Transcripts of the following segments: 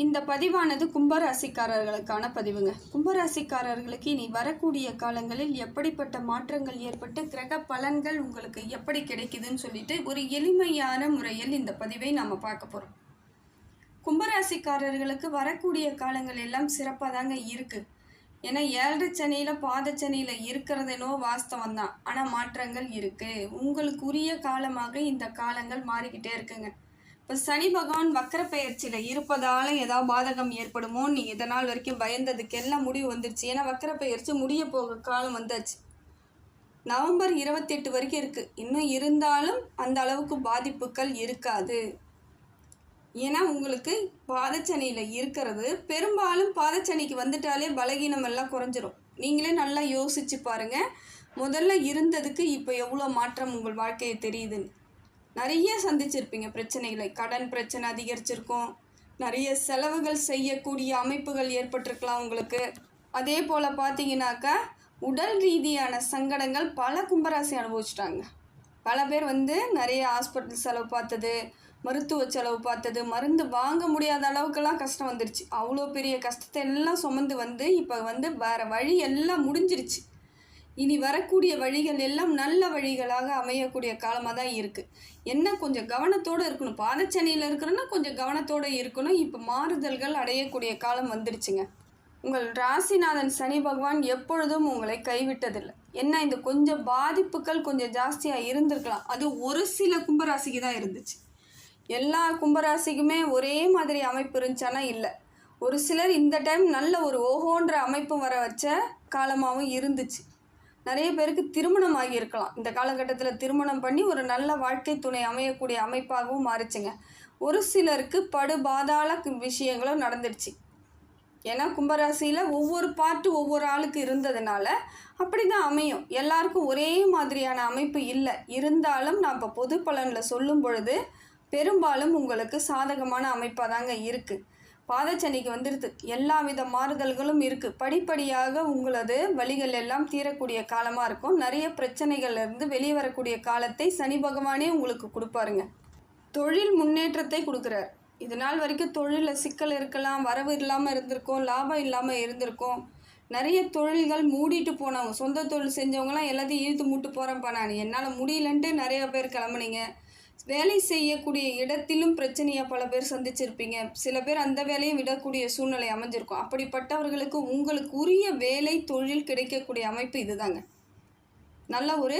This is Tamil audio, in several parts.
இந்த பதிவானது கும்பராசிக்காரர்களுக்கான பதிவுங்க. கும்பராசிக்காரர்களுக்கு இனி வரக்கூடிய காலங்களில் எப்படிப்பட்ட மாற்றங்கள் ஏற்பட்டு கிரக பலன்கள் உங்களுக்கு எப்படி கிடைக்குதுன்னு சொல்லிட்டு ஒரு எளிமையான முறையில் இந்த பதிவை நாம் பார்க்க போகிறோம் கும்பராசிக்காரர்களுக்கு வரக்கூடிய காலங்கள் எல்லாம் சிறப்பாக தாங்க இருக்குது ஏன்னா ஏழரை சனியில் பாதச்சனியில் இருக்கிறதுனோ வாஸ்தவம் தான். ஆனால் மாற்றங்கள் இருக்குது உங்களுக்கு உரிய காலமாக இந்த காலங்கள் மாறிக்கிட்டே இருக்குங்க. சனி பகவான் வக்கர பெயர்ச்சியில் இருப்பதால் ஏதாவது பாதகம் ஏற்படுமோ நீ இதனால் வரைக்கும் பயந்ததுக்கு எல்லாம் முடிவு வந்துருச்சு. ஏன்னா வக்கர பெயர்ச்சி முடிய போக காலம் வந்தாச்சு. நவம்பர் இருபத்தெட்டு வரைக்கும் இருக்குது இன்னும் இருந்தாலும் அந்த அளவுக்கு பாதிப்புகள் இருக்காது. ஏன்னா உங்களுக்கு பாதச்சனியில் இருக்கிறது. பெரும்பாலும் பாதச்சனிக்கு வந்துட்டாலே பலகீனம் எல்லாம் குறைஞ்சிரும். நீங்களே நல்லா யோசிச்சு பாருங்க. முதல்ல இருந்ததுக்கு இப்போ எவ்வளோ மாற்றம் உங்கள் வாழ்க்கையை தெரியுதுன்னு. நிறைய சந்திச்சிருப்பீங்க பிரச்சனைகளை. கடன் பிரச்சனை அதிகரிச்சிருக்கும். நிறைய செலவுகள் செய்யக்கூடிய அமைப்புகள் ஏற்பட்டிருக்கலாம் உங்களுக்கு. அதே போல் பார்த்தீங்கன்னாக்கா உடல் ரீதியான சங்கடங்கள் பல கும்பராசி அனுபவிச்சிட்டாங்க. பல பேர் வந்து நிறைய ஹாஸ்பிட்டல் செலவு பார்த்தது மருத்துவ செலவு பார்த்தது மருந்து வாங்க முடியாத அளவுக்கெல்லாம் கஷ்டம் வந்துருச்சு. அவ்வளோ பெரிய கஷ்டத்தை எல்லாம் சுமந்து வந்து இப்போ வந்து வேறு வழி எல்லாம் முடிஞ்சிருச்சு. இனி வரக்கூடிய வழிகள் எல்லாம் நல்ல வழிகளாக அமையக்கூடிய காலமாக தான் இருக்குது என்ன கொஞ்சம் கவனத்தோடு இருக்கணும். பாதச்சனியில் இருக்கிறோன்னா கொஞ்சம் கவனத்தோடு இருக்கணும். இப்போ மாறுதல்கள் அடையக்கூடிய காலம் வந்துடுச்சுங்க உங்கள் ராசிநாதன் சனி பகவான் எப்பொழுதும் உங்களை கைவிட்டதில்லை. என்ன இந்த கொஞ்சம் பாதிப்புகள் கொஞ்சம் ஜாஸ்தியாக இருந்திருக்கலாம். அது ஒரு சில கும்பராசிக்கு தான் இருந்துச்சு. எல்லா கும்பராசிக்குமே ஒரே மாதிரி அமைப்பு இருந்துச்சானா இல்லை. ஒரு சிலர் இந்த டைம் நல்ல ஒரு ஓஹோன்ற அமைப்பு வர வச்ச காலமாகவும் இருந்துச்சு. நிறைய பேருக்கு திருமணம் ஆகியிருக்கலாம். இந்த காலகட்டத்தில் திருமணம் பண்ணி ஒரு நல்ல வாழ்க்கை துணை அமையக்கூடிய அமைப்பாகவும் மாறிச்சுங்க. ஒரு சிலருக்கு படுபாதாள விஷயங்களும் நடந்துடுச்சு. ஏன்னா கும்பராசியில் ஒவ்வொரு பாட்டு ஒவ்வொரு ஆளுக்கு இருந்ததுனால அப்படி தான் அமையும். எல்லாருக்கும் ஒரே மாதிரியான அமைப்பு இல்லை. இருந்தாலும் நான் இப்போ பொது பலனில் சொல்லும் பொழுது பெரும்பாலும் உங்களுக்கு சாதகமான அமைப்பாக தாங்க இருக்குது பாதச்சனிக்கு வந்துடுது எல்லா வித மாறுதல்களும் இருக்குது படிப்படியாக உங்களது வழிகள் எல்லாம் தீரக்கூடிய காலமாக இருக்கும். நிறைய பிரச்சனைகள்லேருந்து வெளியே வரக்கூடிய காலத்தை சனி பகவானே உங்களுக்கு கொடுப்பாருங்க. தொழில் முன்னேற்றத்தை கொடுக்குறார். இது நாள் வரைக்கும் தொழிலில் சிக்கல் இருக்கலாம் வரவு இல்லாமல் இருந்திருக்கும் லாபம் இல்லாமல் இருந்திருக்கும். நிறைய தொழில்கள் மூடிட்டு போனவங்க சொந்த தொழில் செஞ்சவங்களாம் எல்லாத்தையும் இழுத்து மூட்டு போகிறேன்ப்பா நான். என்னால் முடியலன்ட்டு நிறைய பேர் கிளம்புனீங்க. வேலை செய்யக்கூடிய இடத்திலும் பிரச்சனையை பல பேர் சந்திச்சிருப்பீங்க. சில பேர் அந்த வேலையும் விடக்கூடிய சூழ்நிலை அமைஞ்சிருக்கும். அப்படிப்பட்டவர்களுக்கு உங்களுக்கு உரிய வேலை தொழில் கிடைக்கக்கூடிய அமைப்பு இதுதாங்க. நல்ல ஒரு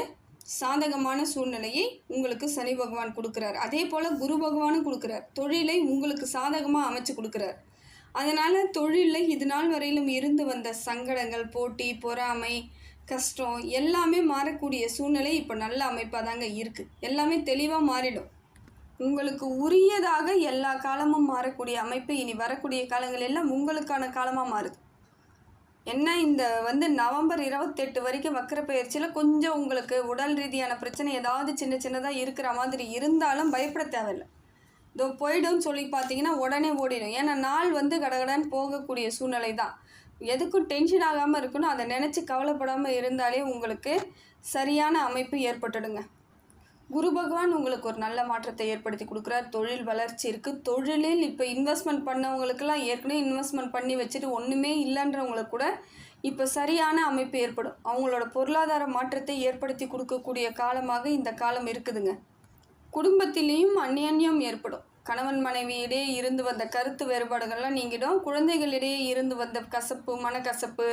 சாதகமான சூழ்நிலையை உங்களுக்கு சனி பகவான் கொடுக்குறார். அதே போல் குரு பகவானும் கொடுக்குறார். தொழிலை உங்களுக்கு சாதகமாக அமைச்சு கொடுக்குறார். அதனால் தொழிலில் இது நாள் வரையிலும் இருந்து வந்த சங்கடங்கள் போட்டி பொறாமை கஷ்டம் எல்லாமே மாறக்கூடிய சூழ்நிலை இப்போ நல்ல அமைப்பாக தாங்க இருக்குது எல்லாமே தெளிவாக மாறிடும். உங்களுக்கு உரியதாக எல்லா காலமும் மாறக்கூடிய அமைப்பு இனி வரக்கூடிய காலங்கள் எல்லாம் உங்களுக்கான காலமாக மாறுது. என்ன இந்த வந்து நவம்பர் இருபத்தெட்டு வரைக்கும் வக்கர பயிற்சியில் கொஞ்சம் உங்களுக்கு உடல் ரீதியான பிரச்சனை ஏதாவது சின்ன சின்னதாக இருக்கிற மாதிரி இருந்தாலும் பயப்பட தேவையில்லை. இதோ போயிடும்னு சொல்லி பார்த்தீங்கன்னா உடனே ஓடிடும். ஏன்னா நாள் வந்து கடகடன்னு போகக்கூடிய சூழ்நிலை தான் எதுக்கும் டென்ஷன் ஆகாமல் இருக்கணும். அதை நினச்சி கவலைப்படாமல் இருந்தாலே உங்களுக்கு சரியான அமைப்பு ஏற்பட்டுடுங்க. குரு பகவான் உங்களுக்கு ஒரு நல்ல மாற்றத்தை ஏற்படுத்தி கொடுக்குறார். தொழில் வளர்ச்சி இருக்குது தொழிலில் இப்போ இன்வெஸ்ட்மெண்ட் பண்ணவங்களுக்கெல்லாம் ஏற்கனவே இன்வெஸ்ட்மெண்ட் பண்ணி வச்சுட்டு ஒன்றுமே இல்லைன்றவங்களுக்கு கூட இப்போ சரியான அமைப்பு ஏற்படும். அவங்களோட பொருளாதார மாற்றத்தை ஏற்படுத்தி கொடுக்கக்கூடிய காலமாக இந்த காலம் இருக்குதுங்க. குடும்பத்திலேயும் அந்யன்யம் ஏற்படும். கணவன் மனைவியிடையே இருந்து வந்த கருத்து வேறுபாடுகள்லாம் நீங்கிடும். குழந்தைகளிடையே இருந்து வந்த கசப்பு மனக்கசப்பு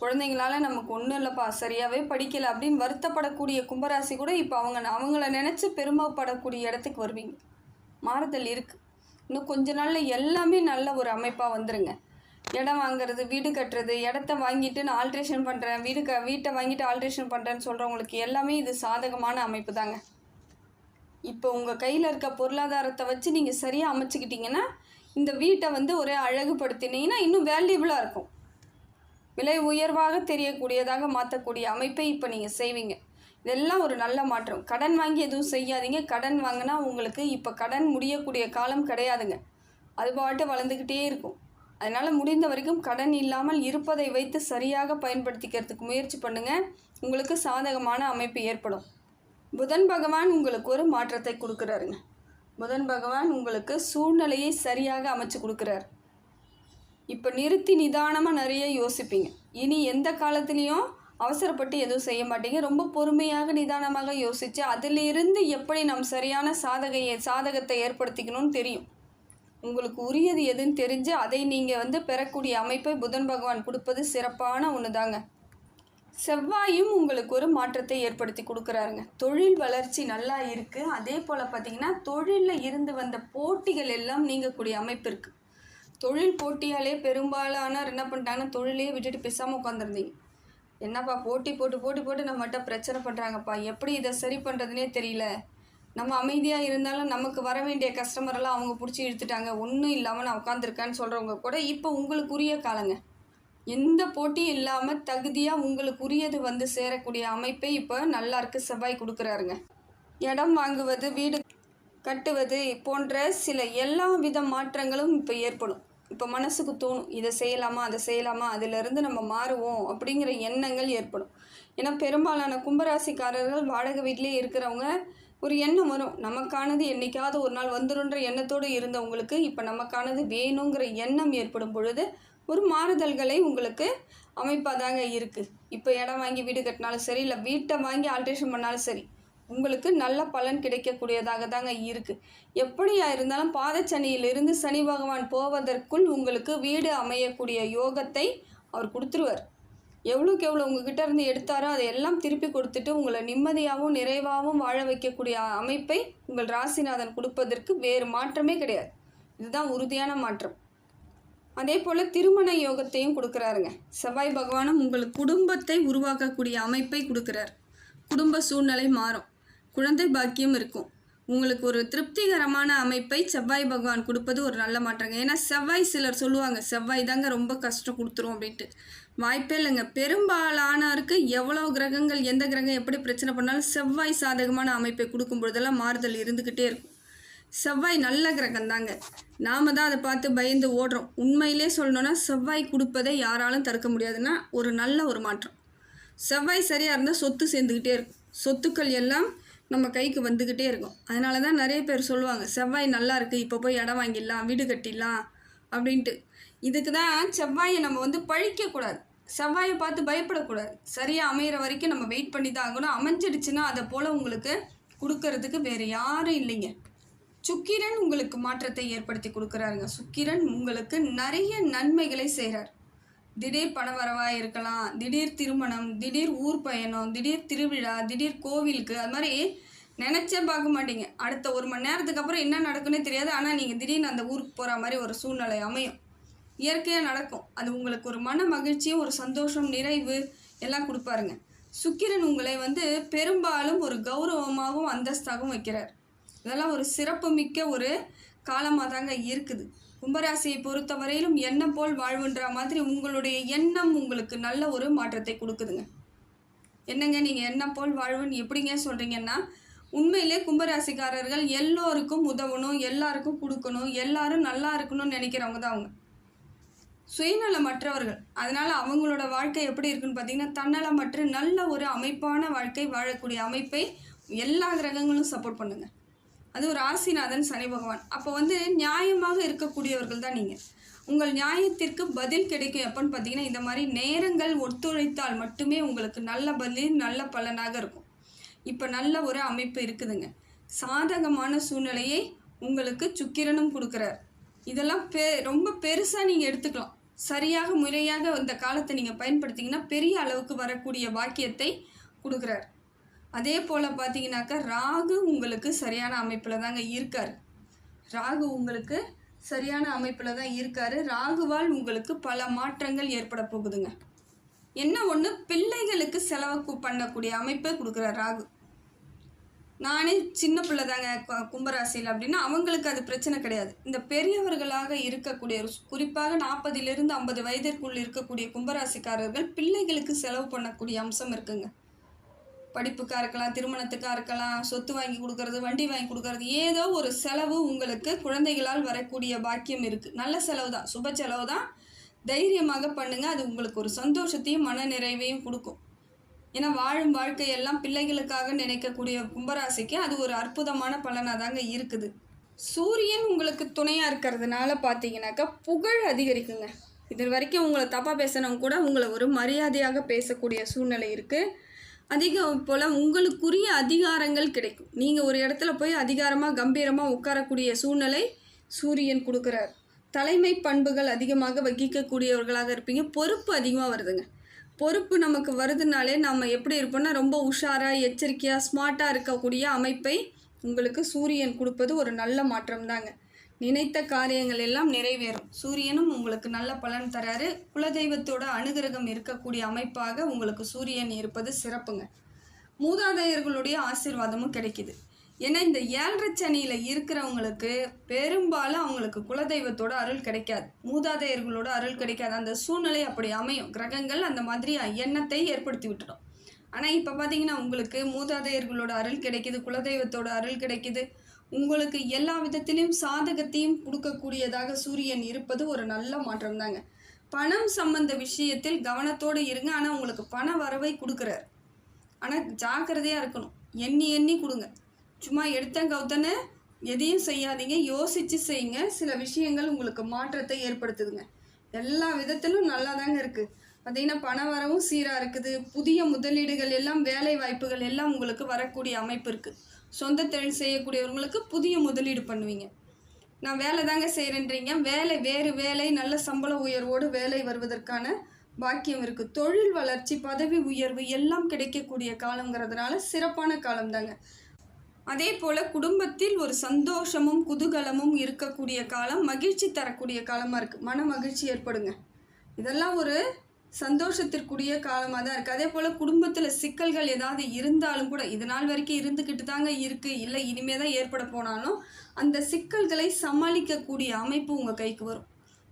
குழந்தைங்களால நமக்கு ஒன்றும் இல்லைப்பா சரியாகவே படிக்கலை அப்படின்னு வருத்தப்படக்கூடிய கும்பராசி கூட இப்போ அவங்க அவங்கள நினச்சி பெருமைப்படக்கூடிய இடத்துக்கு வருவீங்க. மாறுதல் இருக்குது இன்னும் கொஞ்ச நாளில் எல்லாமே நல்ல ஒரு அமைப்பாக வந்துடுங்க இடம் வாங்குறது வீடு கட்டுறது இடத்த வாங்கிட்டு நான் ஆல்ட்ரேஷன் பண்ணுறேன் வீடு க வீட்டை வாங்கிட்டு ஆல்ட்ரேஷன் பண்ணுறேன்னு சொல்கிறவங்களுக்கு எல்லாமே இது சாதகமான அமைப்பு தாங்க இப்போ உங்கள் கையில் இருக்க பொருளாதாரத்தை வச்சு நீங்கள் சரியாக அமைச்சுக்கிட்டிங்கன்னா இந்த வீட்டை வந்து ஒரே அழகுபடுத்தினீங்கன்னா இன்னும் வேல்யூபிளாக இருக்கும். விலை உயர்வாக தெரியக்கூடியதாக மாற்றக்கூடிய அமைப்பை இப்போ நீங்கள் செய்வீங்க. இதெல்லாம் ஒரு நல்ல மாற்றம். கடன் வாங்கி எதுவும் செய்யாதீங்க. கடன் வாங்கினா உங்களுக்கு இப்போ கடன் முடியக்கூடிய காலம் கிடையாதுங்க. அது பாட்டு வளர்ந்துக்கிட்டே இருக்கும். அதனால் முடிந்த வரைக்கும் கடன் இல்லாமல் இருப்பதை வைத்து சரியாக பயன்படுத்திக்கிறதுக்கு முயற்சி பண்ணுங்கள் உங்களுக்கு சாதகமான அமைப்பு ஏற்படும். புதன் பகவான் உங்களுக்கு ஒரு மாற்றத்தை கொடுக்குறாருங்க. புதன் பகவான் உங்களுக்கு சூழ்நிலையை சரியாக அமைச்சு கொடுக்குறாரு. இப்போ நிறுத்தி நிதானமாக நிறைய யோசிப்பீங்க. இனி எந்த காலத்துலேயும் அவசரப்பட்டு எதுவும் செய்ய மாட்டீங்க. ரொம்ப பொறுமையாக நிதானமாக யோசித்து அதிலிருந்து எப்படி நம் சரியான சாதகையை சாதகத்தை ஏற்படுத்திக்கணும்னு தெரியும். உங்களுக்கு உரியது எதுன்னு தெரிஞ்சு அதை நீங்கள் வந்து பெறக்கூடிய அமைப்பை புதன் பகவான் கொடுப்பது சிறப்பான ஒன்று தாங்க செவ்வாயும் உங்களுக்கு ஒரு மாற்றத்தை ஏற்படுத்தி கொடுக்குறாருங்க. தொழில் வளர்ச்சி நல்லா இருக்குது அதே போல் பார்த்தீங்கன்னா தொழிலில் இருந்து வந்த போட்டிகள் எல்லாம் நீங்கக்கூடிய அமைப்பு இருக்குது தொழில் போட்டியாலே பெரும்பாலானவர் என்ன பண்ணிட்டாங்கன்னா தொழிலே விட்டுட்டு பேசாமல் உட்காந்துருந்தீங்க என்னப்பா போட்டி போட்டு போட்டி போட்டு நம்மகிட்ட பிரச்சனை பண்ணுறாங்கப்பா எப்படி இதை சரி பண்ணுறதுனே தெரியல. நம்ம அமைதியாக இருந்தாலும் நமக்கு வர வேண்டிய கஸ்டமரெல்லாம் அவங்க பிடிச்சி இழுத்துட்டாங்க. ஒன்றும் இல்லாமல் நான் உட்காந்துருக்கேன்னு சொல்கிறவங்க கூட இப்போ உங்களுக்குரிய காலங்க. எந்த போட்டியும் இல்லாமல் தகுதியாக உங்களுக்கு உரியது வந்து சேரக்கூடிய அமைப்பை இப்போ நல்லா இருக்கு செவ்வாய் கொடுக்குறாருங்க. இடம் வாங்குவது வீடு கட்டுவது போன்ற சில எல்லா வித மாற்றங்களும் இப்போ ஏற்படும். இப்போ மனசுக்கு தோணும் இதை செய்யலாமா அதை செய்யலாமா அதிலிருந்து நம்ம மாறுவோம் அப்படிங்கிற எண்ணங்கள் ஏற்படும். ஏன்னா பெரும்பாலான கும்பராசிக்காரர்கள் வாடகை வீட்டிலே இருக்கிறவங்க ஒரு எண்ணம் வரும். நமக்கானது என்னைக்காவது ஒரு நாள் வந்துருன்ற எண்ணத்தோடு இருந்தவங்களுக்கு இப்போ நமக்கானது வேணுங்கிற எண்ணம் ஏற்படும் பொழுது ஒரு மாறுதல்களை உங்களுக்கு அமைப்பாக தாங்க இருக்குது இப்போ இடம் வாங்கி வீடு கட்டினாலும் சரி இல்லை வீட்டை வாங்கி ஆல்ட்ரேஷன் பண்ணாலும் சரி உங்களுக்கு நல்ல பலன் கிடைக்கக்கூடியதாக தாங்க இருக்குது எப்படியா இருந்தாலும் பாதச்சனியிலிருந்து சனி பகவான் போவதற்குள் உங்களுக்கு வீடு அமையக்கூடிய யோகத்தை அவர் கொடுத்துருவார். எவ்வளோக்கு எவ்வளோ உங்ககிட்ட இருந்து எடுத்தாரோ அதை எல்லாம் திருப்பி கொடுத்துட்டு உங்களை நிம்மதியாகவும் நிறைவாகவும் வாழ வைக்கக்கூடிய அமைப்பை உங்கள் ராசிநாதன் கொடுப்பதற்கு வேறு மாற்றமே கிடையாது. இதுதான் உறுதியான மாற்றம். அதே போல் திருமண யோகத்தையும் கொடுக்குறாருங்க. செவ்வாய் பகவானும் உங்கள் குடும்பத்தை உருவாக்கக்கூடிய அமைப்பை கொடுக்குறார். குடும்ப சூழ்நிலை மாறும். குழந்தை பாக்கியம் இருக்கும். உங்களுக்கு ஒரு திருப்திகரமான அமைப்பை செவ்வாய் பகவான் கொடுப்பது ஒரு நல்ல மாற்றங்க. ஏன்னா செவ்வாய் சிலர் சொல்லுவாங்க செவ்வாய் தாங்க ரொம்ப கஷ்டம் கொடுத்துரும் அப்படின்ட்டு. வாய்ப்பே இல்லைங்க. பெரும்பாலானோருக்கு எவ்வளோ கிரகங்கள் எந்த கிரகம் எப்படி பிரச்சனை பண்ணாலும் செவ்வாய் சாதகமான அமைப்பை கொடுக்கும் பொழுதெல்லாம் மாறுதல் இருந்துக்கிட்டே இருக்கும். செவ்வாய் நல்ல கிரகம் தாங்க நாம தான் அதை பார்த்து பயந்து ஓடுறோம். உண்மையிலே சொல்லணும்னா செவ்வாய் கொடுப்பதை யாராலும் தடுக்க முடியாதுன்னா ஒரு நல்ல ஒரு மாற்றம். செவ்வாய் சரியாக இருந்தால் சொத்து சேர்ந்துக்கிட்டே இருக்கும். சொத்துக்கள் எல்லாம் நம்ம கைக்கு வந்துக்கிட்டே இருக்கும். அதனால தான் நிறைய பேர் சொல்லுவாங்க செவ்வாய் நல்லா இருக்குது இப்போ போய் இடம் வாங்கிடலாம் வீடு கட்டிடலாம் அப்படின்ட்டு. இதுக்கு தான் செவ்வாயை நம்ம வந்து பழிக்கக்கூடாது. செவ்வாயை பார்த்து பயப்படக்கூடாது. சரியாக அமையிற வரைக்கும் நம்ம வெயிட் பண்ணி தான் ஆகணும். அமைஞ்சிடுச்சுன்னா அதை போல் உங்களுக்கு கொடுக்கறதுக்கு வேறு யாரும் இல்லைங்க. சுக்கிரன் உங்களுக்கு மாற்றத்தை ஏற்படுத்தி கொடுக்குறாருங்க. சுக்கிரன் உங்களுக்கு நிறைய நன்மைகளை செய்கிறார். திடீர் பணவரவாக இருக்கலாம் திடீர் திருமணம் திடீர் ஊர் பயணம் திடீர் திருவிழா திடீர் கோவிலுக்கு அது மாதிரி நினச்சே பார்க்க மாட்டீங்க. அடுத்த ஒரு மணி நேரத்துக்கு அப்புறம் என்ன நடக்குன்னே தெரியாது. ஆனால் நீங்கள் திடீர்னு அந்த ஊருக்கு போகிற மாதிரி ஒரு சூழ்நிலை அமையும். இயற்கையாக நடக்கும். அது உங்களுக்கு ஒரு மன மகிழ்ச்சியும் ஒரு சந்தோஷம் நிறைவு எல்லாம் கொடுப்பாருங்க. சுக்கிரன் உங்களை வந்து பெரும்பாலும் ஒரு கௌரவமாகவும் அந்தஸ்தாகவும் வைக்கிறார். இதெல்லாம் ஒரு சிறப்பு மிக்க ஒரு காலமாக தாங்க இருக்குது. கும்பராசியை பொறுத்தவரையிலும் எண்ணம் போல் வாழ்வுன்ற மாதிரி உங்களுடைய எண்ணம் உங்களுக்கு நல்ல ஒரு மாற்றத்தை கொடுக்குதுங்க. என்னங்க நீங்கள் எண்ணம் போல் வாழ்வுன்னு எப்படிங்க சொல்கிறீங்கன்னா உண்மையிலே கும்பராசிக்காரர்கள் எல்லோருக்கும் உதவணும் எல்லாருக்கும் கொடுக்கணும் எல்லாரும் நல்லா இருக்கணும்னு நினைக்கிறவங்க தான் அவங்க. சுயநலமற்றவர்கள். அதனால் அவங்களோட வாழ்க்கை எப்படி இருக்குன்னு பார்த்தீங்கன்னா தன்னலமற்ற நல்ல ஒரு அமைப்பான வாழ்க்கை வாழக்கூடிய அமைப்பை எல்லா கிரகங்களும் சப்போர்ட் பண்ணுங்க. அது ஒரு ராசிநாதன் சனி பகவான். அப்போ வந்து நியாயமாக இருக்கக்கூடியவர்கள் தான் நீங்கள் உங்கள் நியாயத்திற்கு பதில் கிடைக்கும் எப்போன்னு பார்த்தீங்கன்னா இந்த மாதிரி நேரங்கள் ஒத்துழைத்தால் மட்டுமே உங்களுக்கு நல்ல பதில் நல்ல பலனாக இருக்கும். இப்போ நல்ல ஒரு அமைப்பு இருக்குதுங்க. சாதகமான சூழ்நிலையை உங்களுக்கு சுக்கிரனும் கொடுக்குறார். இதெல்லாம் பெ ரொம்ப பெருசாக நீங்கள் எடுத்துக்கலாம். சரியாக முறையாக இந்த காலத்தை நீங்கள் பயன்படுத்திங்கன்னா பெரிய அளவுக்கு வரக்கூடிய பாக்கியத்தை கொடுக்குறார். அதே போல் பார்த்தீங்கன்னாக்கா ராகு உங்களுக்கு சரியான அமைப்பில் தாங்க இருக்கார். ராகு உங்களுக்கு சரியான அமைப்பில் தான் இருக்கார். ராகுவால் உங்களுக்கு பல மாற்றங்கள் ஏற்பட போகுதுங்க. என்ன ஒன்று பிள்ளைகளுக்கு செலவு பண்ணக்கூடிய அமைப்பை கொடுக்குறார் ராகு. நானே சின்ன பிள்ளை தாங்க கும்பராசியில் அப்படின்னா அவங்களுக்கு அது பிரச்சனை கிடையாது. இந்த பெரியவர்களாக இருக்கக்கூடிய குறிப்பாக நாற்பதிலிருந்து ஐம்பது வயதிற்குள் இருக்கக்கூடிய கும்பராசிக்காரர்கள் பிள்ளைகளுக்கு செலவு பண்ணக்கூடிய அம்சம் இருக்குங்க. படிப்புக்காக இருக்கலாம் திருமணத்துக்காக இருக்கலாம் சொத்து வாங்கி கொடுக்கறது வண்டி வாங்கி கொடுக்கறது ஏதோ ஒரு செலவு உங்களுக்கு குழந்தைகளால் வரக்கூடிய பாக்கியம் இருக்குது நல்ல செலவு தான். சுப செலவு தான். தைரியமாக பண்ணுங்கள் அது உங்களுக்கு ஒரு சந்தோஷத்தையும் மன நிறைவையும் கொடுக்கும். ஏன்னா வாழும் வாழ்க்கையெல்லாம் பிள்ளைகளுக்காக நினைக்கக்கூடிய கும்பராசிக்கு அது ஒரு அற்புதமான பலனாக தாங்க இருக்குது. சூரியன் உங்களுக்கு துணையாக இருக்கிறதுனால பார்த்தீங்கன்னாக்கா புகழ் அதிகரிக்குங்க. இது வரைக்கும் உங்களை தப்பாக பேசினவங்க கூட உங்களை ஒரு மரியாதையாக பேசக்கூடிய சூழ்நிலை இருக்குது அதிகம் போல் உங்களுக்குரிய அதிகாரங்கள் கிடைக்கும். நீங்கள் ஒரு இடத்துல போய் அதிகாரமாக கம்பீரமாக உட்காரக்கூடிய சூழ்நிலை சூரியன் கொடுக்குறார். தலைமை பண்புகள் அதிகமாக வகிக்கக்கூடியவர்களாக இருப்பீங்க. பொறுப்பு அதிகமாக வருதுங்க. பொறுப்பு நமக்கு வருதுனாலே நம்ம எப்படி இருப்போம்னா ரொம்ப உஷாராக எச்சரிக்கையாக ஸ்மார்ட்டாக இருக்கக்கூடிய அமைப்பை உங்களுக்கு சூரியன் கொடுப்பது ஒரு நல்ல மாற்றம் தாங்க நினைத்த காரியங்கள் எல்லாம் நிறைவேறும். சூரியனும் உங்களுக்கு நல்ல பலன் தராரு. குலதெய்வத்தோட அனுகிரகம் இருக்கக்கூடிய அமைப்பாக உங்களுக்கு சூரியன் இருப்பது சிறப்புங்க. மூதாதையர்களுடைய ஆசீர்வாதமும் கிடைக்குது. ஏன்னா இந்த ஏழரை சனியில் இருக்கிறவங்களுக்கு பெரும்பாலும் அவங்களுக்கு குலதெய்வத்தோட அருள் கிடைக்காது. மூதாதையர்களோட அருள் கிடைக்காது. அந்த சூழ்நிலை அப்படி அமையும். கிரகங்கள் அந்த மாதிரி எண்ணத்தை ஏற்படுத்தி விட்டுடும். ஆனால் இப்போ பார்த்தீங்கன்னா உங்களுக்கு மூதாதையர்களோட அருள் கிடைக்குது. குலதெய்வத்தோட அருள் கிடைக்குது. உங்களுக்கு எல்லா விதத்திலையும் சாதகத்தையும் கொடுக்கக்கூடியதாக சூரியன் இருப்பது ஒரு நல்ல மாற்றம் தாங்க பணம் சம்பந்த விஷயத்தில் கவனத்தோடு இருங்க. ஆனால் உங்களுக்கு பண வரவை கொடுக்குறார். ஆனால் ஜாக்கிரதையாக இருக்கணும். எண்ணி எண்ணி கொடுங்க. சும்மா எடுத்தேன் கவுத்தன்னு எதையும் செய்யாதீங்க. யோசித்து செய்யுங்க. சில விஷயங்கள் உங்களுக்கு மாற்றத்தை ஏற்படுத்துதுங்க. எல்லா விதத்திலும் நல்லா தாங்க இருக்குது பார்த்தீங்கன்னா பண வரவும் சீராக இருக்குது. புதிய முதலீடுகள் எல்லாம் வேலை வாய்ப்புகள் எல்லாம் உங்களுக்கு வரக்கூடிய அமைப்பு இருக்குது சொந்த தொழில் செய்யக்கூடியவங்களுக்கு புதிய முதலீடு பண்ணுவீங்க. நான் வேலை தாங்க செய்கிறேன்றீங்க வேலை வேறு வேலை நல்ல சம்பள உயர்வோடு வேலை வருவதற்கான பாக்கியம் இருக்குது தொழில் வளர்ச்சி பதவி உயர்வு எல்லாம் கிடைக்கக்கூடிய காலங்கிறதுனால சிறப்பான காலம் தாங்க அதே போல் குடும்பத்தில் ஒரு சந்தோஷமும் குதூகலமும் இருக்கக்கூடிய காலம் மகிழ்ச்சி தரக்கூடிய காலமாக இருக்குது மன மகிழ்ச்சி ஏற்படுங்க. இதெல்லாம் ஒரு சந்தோஷத்திற்குரிய காலமாக தான் இருக்குது அதே போல் குடும்பத்தில் சிக்கல்கள் ஏதாவது இருந்தாலும் கூட இது நாள் வரைக்கும் இருந்துக்கிட்டு தாங்க இருக்குது இல்லை இனிமே தான் ஏற்பட போனாலும் அந்த சிக்கல்களை சமாளிக்கக்கூடிய அமைப்பு உங்கள் கைக்கு வரும்.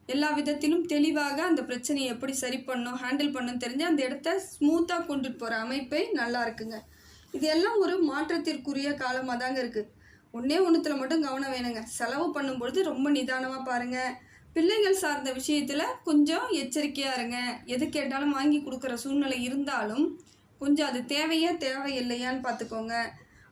எல்லா விதத்திலும் தெளிவாக அந்த பிரச்சனையை எப்படி சரி பண்ணணும் ஹேண்டில் பண்ணணும் தெரிஞ்சு அந்த இடத்த ஸ்மூத்தாக கொண்டுட்டு போகிற அமைப்பை நல்லா இருக்குங்க. இது எல்லாம் ஒரு மாற்றத்திற்குரிய காலமாக தாங்க இருக்குது ஒன்றே ஒன்றுத்தில் மட்டும் கவனம் வேணுங்க. செலவு பண்ணும்பொழுது ரொம்ப நிதானமாக பாருங்கள் பிள்ளைகள் சார்ந்த விஷயத்தில் கொஞ்சம் எச்சரிக்கையாக இருங்க. எது கேட்டாலும் வாங்கி கொடுக்குற சூழ்நிலை இருந்தாலும் கொஞ்சம் அது தேவையா இல்லையான்னு பார்த்துக்கோங்க.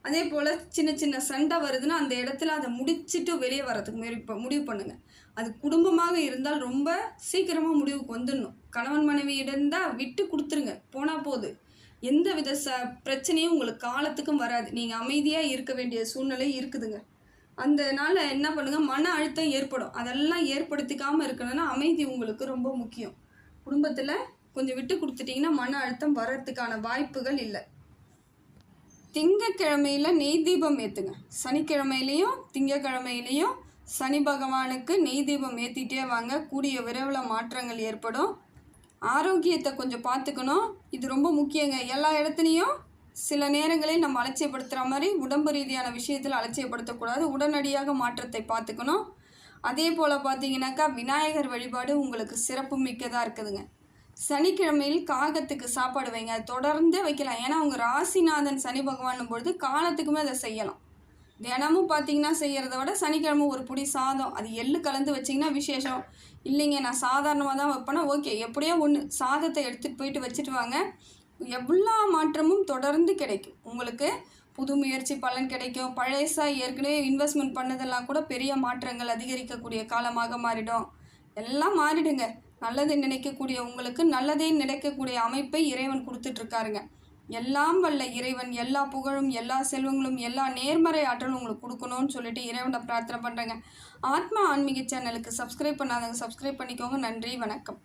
அதே போல் சின்ன சின்ன சண்டை வருதுன்னா அந்த இடத்துல அதை முடிச்சிட்டு வெளியே வரதுக்கு மாரி இப்போ முடிவு பண்ணுங்கள் அது குடும்பமாக இருந்தால் ரொம்ப சீக்கிரமாக முடிவுக்கு வந்துடணும். கணவன் மனைவியிடம் இருந்தால் விட்டு கொடுத்துருங்க. போனால் போது. எந்த வித ச பிரச்சனையும் உங்களுக்கு காலத்துக்கும் வராது. நீங்கள் அமைதியாக இருக்க வேண்டிய சூழ்நிலை இருக்குதுங்க. அந்த என்ன பண்ணுங்க மன அழுத்தம் ஏற்படும். அதெல்லாம் ஏற்படுத்திக்காமல் இருக்கணும்னா அமைதி உங்களுக்கு ரொம்ப முக்கியம். குடும்பத்தில் கொஞ்சம் விட்டு கொடுத்துட்டிங்கன்னா மன அழுத்தம் வர்றதுக்கான வாய்ப்புகள் இல்லை. திங்கக்கிழமையில நெய் தீபம் ஏற்றுங்க சனிக்கிழமையிலையும் திங்கக்கிழமையிலையும் சனி பகவானுக்கு நெய் தீபம் ஏற்றிட்டே வாங்க. கூடிய விரைவில் மாற்றங்கள் ஏற்படும். ஆரோக்கியத்தை கொஞ்சம் பார்த்துக்கணும். இது ரொம்ப முக்கியங்க. எல்லா இடத்துலையும் சில நேரங்களில் நம்ம அலட்சியப்படுத்துகிற மாதிரி உடம்பு ரீதியான விஷயத்தில் அலட்சியப்படுத்தக்கூடாது. உடனடியாக மாற்றத்தை பார்த்துக்கணும். அதே போல் பார்த்தீங்கன்னாக்கா விநாயகர் வழிபாடு உங்களுக்கு சிறப்பு மிக்கதாக இருக்குதுங்க. சனிக்கிழமையில் காகத்துக்கு சாப்பாடு வைங்க. அது தொடர்ந்தே வைக்கலாம். ஏன்னா உங்கள் ராசிநாதன் சனி பகவான் பொழுது காலத்துக்குமே அதை செய்யலாம். தினமும் பார்த்தீங்கன்னா செய்கிறத விட சனிக்கிழமை ஒரு புடி சாதம். அது எள்ளு கலந்து வச்சிங்கன்னா விசேஷம். இல்லைங்க நான் சாதாரணமாக தான் வைப்பேன்னா ஓகே. எப்படியோ ஒன்று சாதத்தை எடுத்துகிட்டு போயிட்டு வச்சுட்டு வாங்க. எல்லா மாற்றமும் தொடர்ந்து கிடைக்கும். உங்களுக்கு புது முயற்சி பலன் கிடைக்கும். பழசாக ஏற்கனவே இன்வெஸ்ட்மெண்ட் பண்ணதெல்லாம் கூட பெரிய மாற்றங்கள் அதிகரிக்கக்கூடிய காலமாக மாறிடும். எல்லாம் மாறிடுங்க. நல்லதை நினைக்கக்கூடிய உங்களுக்கு நல்லதே நினைக்கக்கூடிய அமைப்பை இறைவன் கொடுத்துட்ருக்காருங்க. எல்லாம் வல்ல இறைவன் எல்லா புகழும் எல்லா செல்வங்களும் எல்லா நேர்மறை ஆற்றலும் உங்களுக்கு கொடுக்கணும்னு சொல்லிட்டு இறைவனை பிரார்த்தனை பண்ணுறேங்க ஆத்மா ஆன்மீக சேனலுக்கு சப்ஸ்கிரைப் பண்ணாதவங்க சப்ஸ்கிரைப் பண்ணிக்கோங்க. நன்றி வணக்கம்.